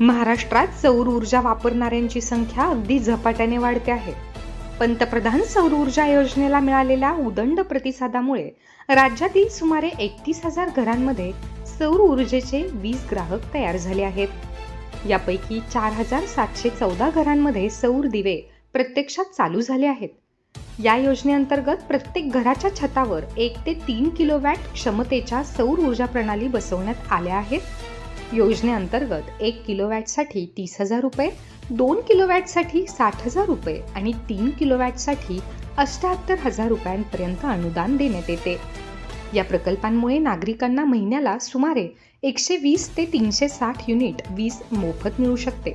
महाराष्ट्रात सौर ऊर्जा वापरणाऱ्यांची संख्या अगदी झपाट्याने वाढते आहे. पंतप्रधान सौर ऊर्जा योजनेला मिळालेल्या उदंड प्रतिसादामुळे राज्यातील सुमारे एकतीस हजार घरांमध्ये सौर ऊर्जेचे वीज ग्राहक तयार झाले आहेत. यापैकी चार हजार सातशे चौदा घरांमध्ये सौर दिवे प्रत्यक्षात चालू झाले आहेत. या योजनेअंतर्गत प्रत्येक घराच्या छतावर एक ते तीन किलोवॅट क्षमतेच्या सौर ऊर्जा प्रणाली बसवण्यात आल्या आहेत. योजनेअंतर्गत एक किलोवॅटसाठी तीस हजार रुपये दोन किलोवॅटसाठी साठ हजार रुपये आणि तीन किलोवॅटसाठी अष्ट्याहत्तर हजार रुपयांपर्यंत अनुदान देण्यात येते. या प्रकल्पांमुळे नागरिकांना महिन्याला सुमारे एकशे वीस ते तीनशे साठ युनिट वीज मोफत मिळू शकते.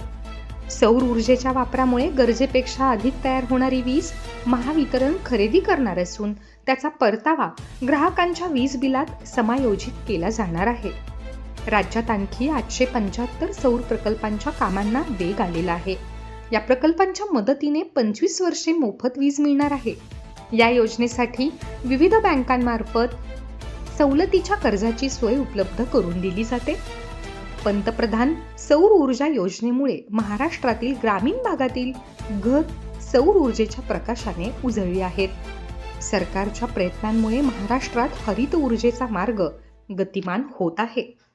सौर ऊर्जेच्या वापरामुळे गरजेपेक्षा अधिक तयार होणारी वीज महावितरण खरेदी करणार असून त्याचा परतावा ग्राहकांच्या वीज बिलात समायोजित केला जाणार आहे. राज्यात आणखी आठशे पंच्याहत्तर सौर प्रकल्पांच्या कामांना वेग आलेला आहे. या प्रकल्पांच्या मदतीने पंचवीस वर्षे मोफत वीज मिळणार आहे. या योजनेसाठी विविध बँकांमार्फत सवलतीच्या कर्जाची सोय उपलब्ध करून दिली जाते. पंतप्रधान सौर ऊर्जा योजनेमुळे महाराष्ट्रातील ग्रामीण भागातील घर सौर ऊर्जेच्या प्रकाशाने उजळली आहेत. सरकारच्या प्रयत्नांमुळे महाराष्ट्रात हरित ऊर्जेचा मार्ग गतिमान होत आहे.